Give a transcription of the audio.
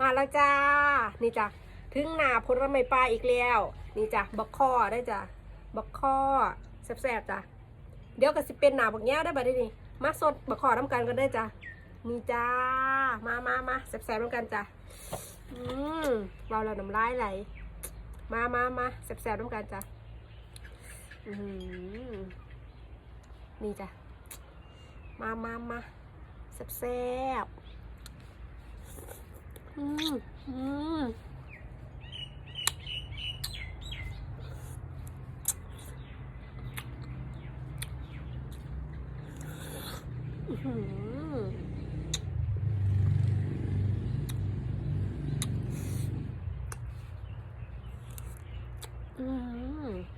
มาแล้วจ้า นี่จ้ะถึงหนาผลไม้ปลาอีกแล้ว นี่จ้ะบักข้อได้จ้ะบักข้อแซ่บๆจ้ะเดี๋ยวก็สิเป็นหนาบักแง้วได้บัดนี้นี่มาสดบักข้อน้ำกันกันได้จ้ะนี่จ้า มามามาแซ่บๆน้ำกันจ้ะอืมเราเราน้ำลายไหลมามามาแซ่บๆน้ำกันจ้ะอืมนี่จ้ะมามามาแซ่บๆ อืมอืมอื้อหืออืม